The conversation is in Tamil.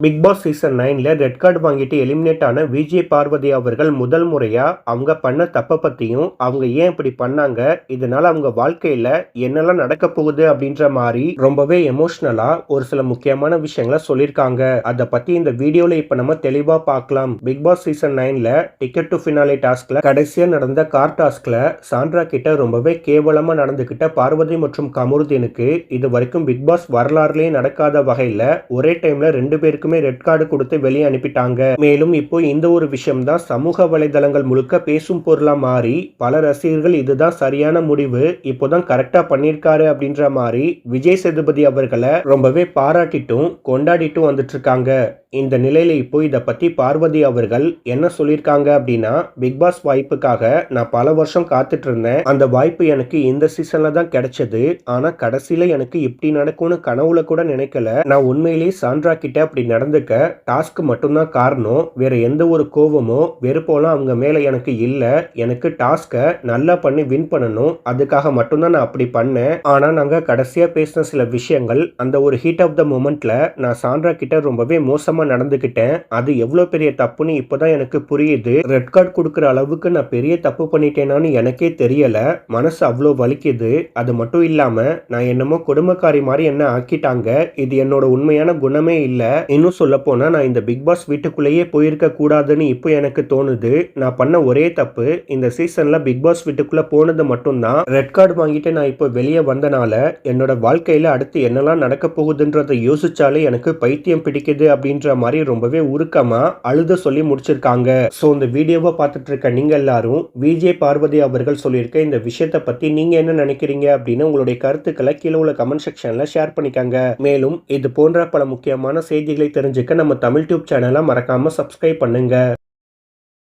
பிக் பாஸ் சீசன் நைனில் ரெட் கார்டு வாங்கிட்டு எலிமினேட் ஆன விஜய் பார்வதி அவர்கள் முதல் முறையாக அவங்க பண்ண தப்பை பற்றியும் அவங்க ஏன் இப்படி பண்ணாங்க இதனால் அவங்க வாழ்க்கையில் என்னெல்லாம் நடக்க போகுது அப்படின்ற மாதிரி ரொம்பவே எமோஷ்னலாக ஒரு சில முக்கியமான விஷயங்களை சொல்லியிருக்காங்க. அதை பற்றி இந்த வீடியோவில் இப்போ நம்ம தெளிவாக பார்க்கலாம். பிக் பாஸ் சீசன் நைனில் டிக்கெட் டு ஃபினாலே டாஸ்கில் கடைசியாக நடந்த கார் டாஸ்கில் சாண்ட்ரா கிட்ட ரொம்பவே கேவலமாக நடந்துக்கிட்ட பார்வதி மற்றும் கமருதீனுக்கு இது வரைக்கும் பிக் பாஸ் வரலாறுலேயே நடக்காத வகையில் ஒரே டைமில் ரெண்டு பேருக்கு பேருக்குமே ரெட் கார்டு கொடுத்து வெளியே அனுப்பிட்டாங்க. மேலும் இப்போ இந்த ஒரு விஷயம் தான் சமூக வலைதளங்கள் முழுக்க பேசும் பொருளா மாறி பல ரசிகர்கள் இதுதான் சரியான முடிவு இப்போதான் கரெக்டா பண்ணியிருக்காரு அப்படின்ற மாதிரி விஜய் சேதுபதி அவர்களை ரொம்பவே பாராட்டிட்டும் கொண்டாடிட்டும் வந்துட்டு இருக்காங்க. இந்த நிலையில் இப்போ இதை பற்றி பார்வதி அவர்கள் என்ன சொல்லியிருக்காங்க அப்படின்னா பிக் பாஸ் வாய்ப்புக்காக நான் பல வருஷம் காத்துட்டு இருந்தேன். அந்த வாய்ப்பு எனக்கு இந்த சீசனில் தான் கிடைச்சது. ஆனால் கடைசியில் எனக்கு இப்படி நடக்கும்னு கனவுல கூட நினைக்கல. நான் உண்மையிலேயே சாண்ட்ரா கிட்ட அப்படி நடந்துக்க டாஸ்க் மட்டும்தான் காரணம். வேற எந்த ஒரு கோவமோ வெறுப்போலாம் அவங்க மேலே எனக்கு இல்லை. எனக்கு டாஸ்கை நல்லா பண்ணி வின் பண்ணணும். அதுக்காக மட்டும்தான் நான் அப்படி பண்ணேன். ஆனால் நாங்கள் கடைசியாக பேசின சில விஷயங்கள் அந்த ஒரு ஹீட் ஆஃப் த மூமெண்ட்டில் நான் சாண்ட்ரா கிட்ட ரொம்பவே மோசமாக மோசமா நடந்துக்கிட்டேன் அது எவ்வளவு பெரிய தப்புன்னு இப்போதான் எனக்கு புரியுது. ரெட் கார்டு கொடுக்குற அளவுக்கு நான் பெரிய தப்பு பண்ணிட்டேனான்னு எனக்கே தெரியல. மனசு அவ்வளோ வலிக்குது. அது மட்டும் இல்லாம நான் என்னமோ குடும்பக்காரி மாதிரி என்ன ஆக்கிட்டாங்க. இது என்னோட உண்மையான குணமே இல்ல. இன்னும் சொல்ல போனா நான் இந்த பிக் பாஸ் வீட்டுக்குள்ளேயே போயிருக்க கூடாதுன்னு இப்போ எனக்கு தோணுது. நான் பண்ண ஒரே தப்பு இந்த சீசன்ல பிக் பாஸ் வீட்டுக்குள்ள போனது மட்டும்தான். ரெட் கார்டு வாங்கிட்டு நான் இப்போ வெளியே வந்தனால என்னோட வாழ்க்கையில அடுத்து என்னெல்லாம் நடக்க போகுதுன்றதை யோசிச்சாலே எனக்கு பைத்தியம் பிடிக்குது அப்படின்ற மாதிரி ரொம்பவே உருக்கமா அழுத சொல்லி முடிச்சிருக்காங்க. ஸோ இந்த வீடியோவை பார்த்துட்டு இருக்க நீங்க எல்லாரும் விஜய் பார்வதி அவர்கள் சொல்லியிருக்க இந்த விஷயத்தை பத்தி நீங்க என்ன நினைக்கிறீங்க அப்படின்னு உங்களுடைய கருத்துக்களை கீழே உள்ள கமெண்ட் செக்ஷன்ல ஷேர் பண்ணிக்கங்க. மேலும் இது போன்ற பல முக்கியமான செய்திகளை தெரிஞ்சுக்க நம்ம தமிழ் டியூப் சேனலை மறக்காம சப்ஸ்கிரைப் பண்ணுங்க.